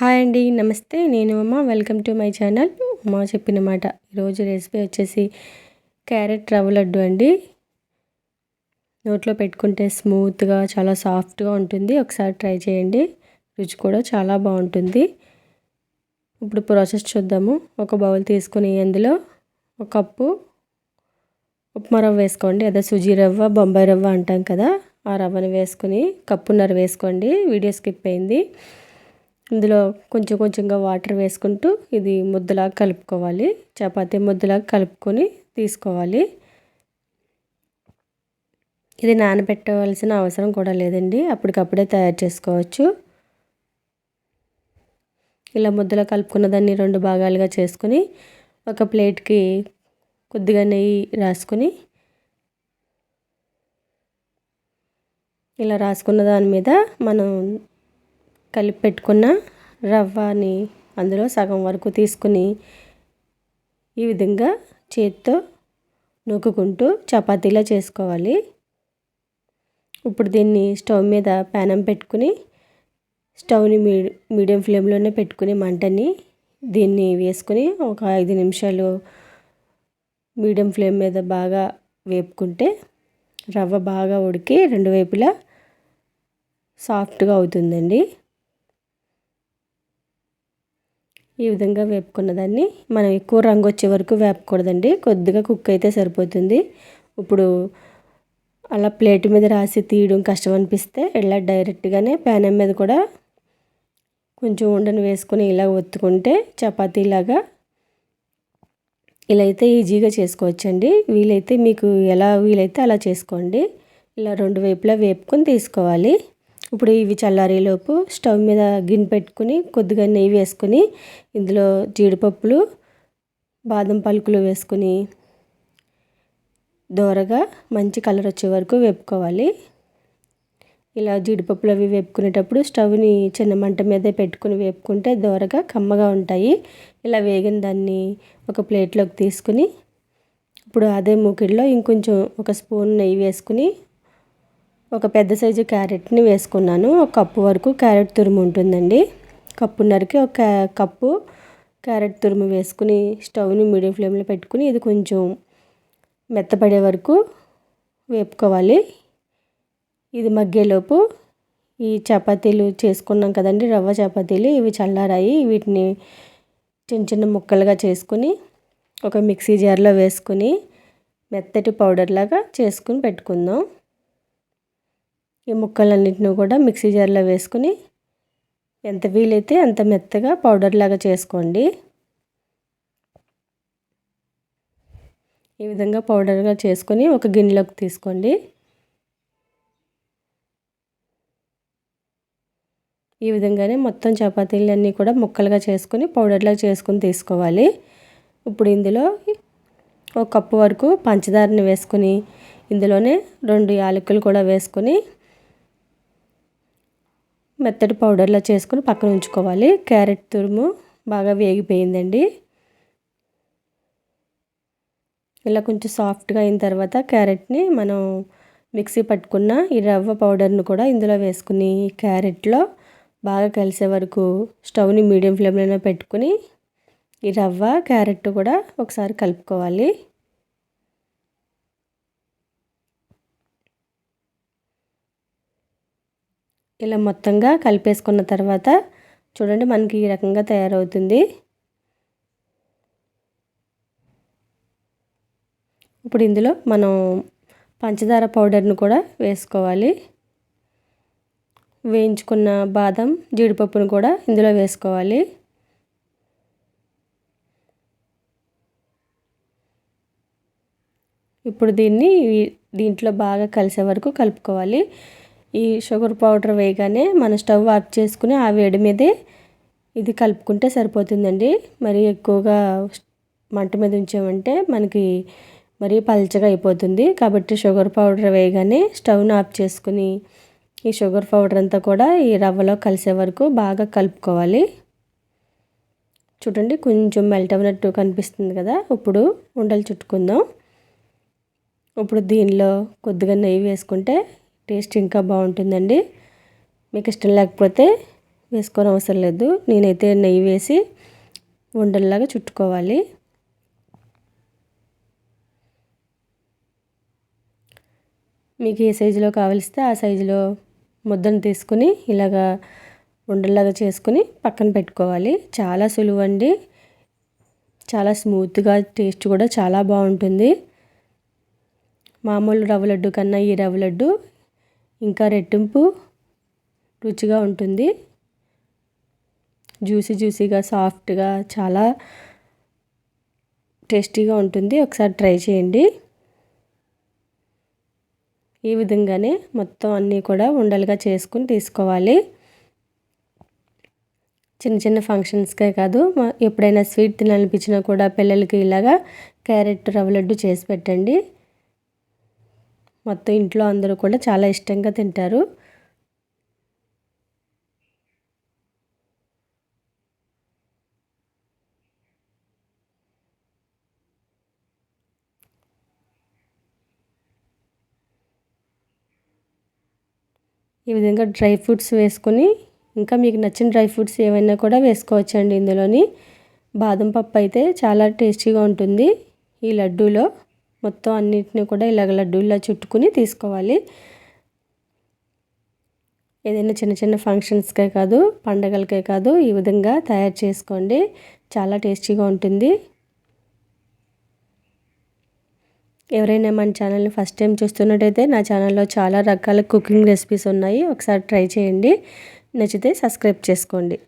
Hi అండి నమస్తే. నేను అమ్మ welcome to my channel. Uma చెప్పిన మాట. ఈరోజు రెసిపీ వచ్చేసి క్యారెట్ రవ్వ లడ్డు అండి. నోట్లో పెట్టుకుంటే స్మూత్గా చాలా సాఫ్ట్గా ఉంటుంది. ఒకసారి ట్రై చేయండి. రుచి కూడా చాలా బాగుంటుంది. ఇప్పుడు ప్రాసెస్ చూద్దాము. ఒక బౌల్ తీసుకుని అందులో ఒక కప్పు ఉప్మా రవ్వ వేసుకోండి. అదే సుజీ రవ్వ బొంబాయి రవ్వ అంటాం కదా ఆ రవ్వని వేసుకుని కప్పున్నర వేసుకోండి. వీడియో స్కిప్ అయింది. ఇందులో కొంచెం కొంచెంగా వాటర్ వేసుకుంటూ ఇది ముద్దలాగా కలుపుకోవాలి. చపాతీ ముద్దలాగా కలుపుకొని తీసుకోవాలి. ఇది నానబెట్టవలసిన అవసరం కూడా లేదండి. అప్పటికప్పుడే తయారు చేసుకోవచ్చు. ఇలా ముద్దలో కలుపుకున్న దాన్ని రెండు భాగాలుగా చేసుకుని ఒక ప్లేట్కి కొద్దిగా నెయ్యి రాసుకొని ఇలా రాసుకున్న దాని మీద మనం కలిపి పెట్టుకున్న రవ్వని అందులో సగం వరకు తీసుకుని ఈ విధంగా చేతితో నూకుకుంటూ చపాతీలా చేసుకోవాలి. ఇప్పుడు దీన్ని స్టవ్ మీద ప్యానం పెట్టుకుని స్టవ్ని మీడి మీడియం ఫ్లేమ్లోనే పెట్టుకుని మంటని దీన్ని వేసుకుని ఒక ఐదు నిమిషాలు మీడియం ఫ్లేమ్ మీద బాగా వేపుకుంటే రవ్వ బాగా ఉడికి రెండు వైపులా సాఫ్ట్గా అవుతుందండి. ఈ విధంగా వేపుకున్న దాన్ని మనం ఎక్కువ రంగు వచ్చే వరకు వేపకూడదండి. కొద్దిగా కుక్ అయితే సరిపోతుంది. ఇప్పుడు అలా ప్లేట్ మీద రాసి తీయడం కష్టం అనిపిస్తే ఇలా డైరెక్ట్గానే ప్యాన్ మీద కూడా కొంచెం ఉండని వేసుకొని ఇలా ఒత్తుకుంటే చపాతీలాగా ఇలా అయితే ఈజీగా చేసుకోవచ్చండి. వీలైతే మీకు ఎలా వీలైతే అలా చేసుకోండి. ఇలా రెండు వైపులా వేపుకొని తీసుకోవాలి. ఇప్పుడు ఇవి చల్లారేలోపు స్టవ్ మీద గిన్నె పెట్టుకుని కొద్దిగా నెయ్యి వేసుకొని ఇందులో జీడిపప్పులు బాదం పలుకులు వేసుకుని దోరగా మంచి కలర్ వచ్చే వరకు వేపుకోవాలి. ఇలా జీడిపప్పులు అవి వేపుకునేటప్పుడు స్టవ్ని చిన్న మంట మీద పెట్టుకుని వేపుకుంటే దోరగా కమ్మగా ఉంటాయి. ఇలా వేగిన దాన్ని ఒక ప్లేట్లోకి తీసుకుని ఇప్పుడు అదే మూకిడిలో ఇంకొంచెం ఒక స్పూన్ నెయ్యి వేసుకుని ఒక పెద్ద సైజు క్యారెట్ని వేసుకున్నాను. ఒక కప్పు వరకు క్యారెట్ తురుము ఉంటుందండి. కప్పున్నరకి ఒక కప్పు క్యారెట్ తురుము వేసుకుని స్టవ్ని మీడియం ఫ్లేమ్లో పెట్టుకుని ఇది కొంచెం మెత్తపడే వరకు వేపుకోవాలి. ఇది మగ్గేలోపు ఈ చపాతీలు చేసుకున్నాం కదండి రవ్వ చపాతీలు ఇవి చల్లారాయి. వీటిని చిన్న చిన్న ముక్కలుగా చేసుకుని ఒక మిక్సీ జార్లో వేసుకుని మెత్తటి పౌడర్ లాగా చేసుకుని పెట్టుకుందాం. ఈ ముక్కలన్నింటినీ కూడా మిక్సీ జార్లో వేసుకుని ఎంత వీలైతే అంత మెత్తగా పౌడర్ లాగా చేసుకోండి. ఈ విధంగా పౌడర్గా చేసుకొని ఒక గిన్నెలోకి తీసుకోండి. ఈ విధంగానే మొత్తం చపాతీలన్నీ కూడా ముక్కలుగా చేసుకొని పౌడర్లాగా చేసుకొని తీసుకోవాలి. ఇప్పుడు ఇందులో ఒక కప్పు వరకు పంచదారని వేసుకొని ఇందులోనే రెండు యాలకులు కూడా వేసుకొని మెత్తటి పౌడర్లా చేసుకుని పక్కన ఉంచుకోవాలి. క్యారెట్ తురుము బాగా వేగిపోయిందండి. ఇలా కొంచెం సాఫ్ట్గా అయిన తర్వాత క్యారెట్ని మనం మిక్సీ పట్టుకున్న ఈ రవ్వ పౌడర్ను కూడా ఇందులో వేసుకుని క్యారెట్లో బాగా కలిసే వరకు స్టవ్ని మీడియం ఫ్లేమ్లోనే పెట్టుకుని ఈ రవ్వ క్యారెట్ కూడా ఒకసారి కలుపుకోవాలి. ఇలా మొత్తంగా కలిపేసుకున్న తర్వాత చూడండి మనకి ఈ రకంగా తయారవుతుంది. ఇప్పుడు ఇందులో మనం పంచదార పౌడర్ను కూడా వేసుకోవాలి. వేయించుకున్న బాదం జీడిపప్పును కూడా ఇందులో వేసుకోవాలి. ఇప్పుడు దీన్ని దీంట్లో బాగా కలిసే వరకు కలుపుకోవాలి. ఈ షుగర్ పౌడర్ వేయగానే మన స్టవ్ ఆఫ్ చేసుకుని ఆ వేడి మీదే ఇది కలుపుకుంటే సరిపోతుందండి. మరి ఎక్కువగా మంట మీద ఉంచామంటే మనకి మరీ పల్చగా అయిపోతుంది. కాబట్టి షుగర్ పౌడర్ వేయగానే స్టవ్ను ఆఫ్ చేసుకుని ఈ షుగర్ పౌడర్ అంతా కూడా ఈ రవ్వలో కలిసే వరకు బాగా కలుపుకోవాలి. చూడండి కొంచెం మెల్ట్ అవ్వనట్టు కనిపిస్తుంది కదా. ఇప్పుడు ఉండలు చుట్టుకుందాం. ఇప్పుడు దీనిలో కొద్దిగా నెయ్యి వేసుకుంటే టేస్ట్ ఇంకా బాగుంటుందండి. మీకు ఇష్టం లేకపోతే వేసుకొని అవసరం లేదు. నేనైతే నెయ్యి వేసి ఉండల్లాగా చుట్టుకోవాలి. మీకు ఏ సైజులో కావలిస్తే ఆ సైజులో ముద్దను తీసుకుని ఇలాగా ఉండల్లాగా చేసుకుని పక్కన పెట్టుకోవాలి. చాలా సులువు అండి చాలా స్మూత్గా టేస్ట్ కూడా చాలా బాగుంటుంది. మామూలు రవ్వ లడ్డు కన్నా ఈ రవ్వ లడ్డు ఇంకా రెట్టింపు రుచిగా ఉంటుంది. జ్యూసీ జ్యూసీగా సాఫ్ట్గా చాలా టేస్టీగా ఉంటుంది. ఒకసారి ట్రై చేయండి. ఈ విధంగానే మొత్తం అన్నీ కూడా ఉండలుగా చేసుకుని తీసుకోవాలి. చిన్న చిన్న ఫంక్షన్స్కే కాదు ఎప్పుడైనా స్వీట్ తినాలనిపించినా కూడా పిల్లలకి ఇలాగా క్యారెట్ రవ్వ లడ్డు చేసి పెట్టండి. మొత్తం ఇంట్లో అందరూ కూడా చాలా ఇష్టంగా తింటారు. ఈ విధంగా డ్రై ఫ్రూట్స్ వేసుకొని ఇంకా మీకు నచ్చిన డ్రై ఫ్రూట్స్ ఏమైనా కూడా వేసుకోవచ్చండి ఇందులోని. బాదం పప్పు అయితే చాలా టేస్టీగా ఉంటుంది ఈ లడ్డూలో. మొత్తం అన్నిటిని కూడా ఇలాగ లడ్డూలా చుట్టుకుని తీసుకోవాలి. ఏదైనా చిన్న చిన్న ఫంక్షన్స్కే కాదు పండగలకే కాదు ఈ విధంగా తయారు చేసుకోండి. చాలా టేస్టీగా ఉంటుంది. ఎవరైనా మన ఛానల్ని ఫస్ట్ టైం చూస్తున్నట్టయితే నా ఛానల్లో చాలా రకాల కుకింగ్ రెసిపీస్ ఉన్నాయి. ఒకసారి ట్రై చేయండి. నచ్చితే సబ్స్క్రైబ్ చేసుకోండి.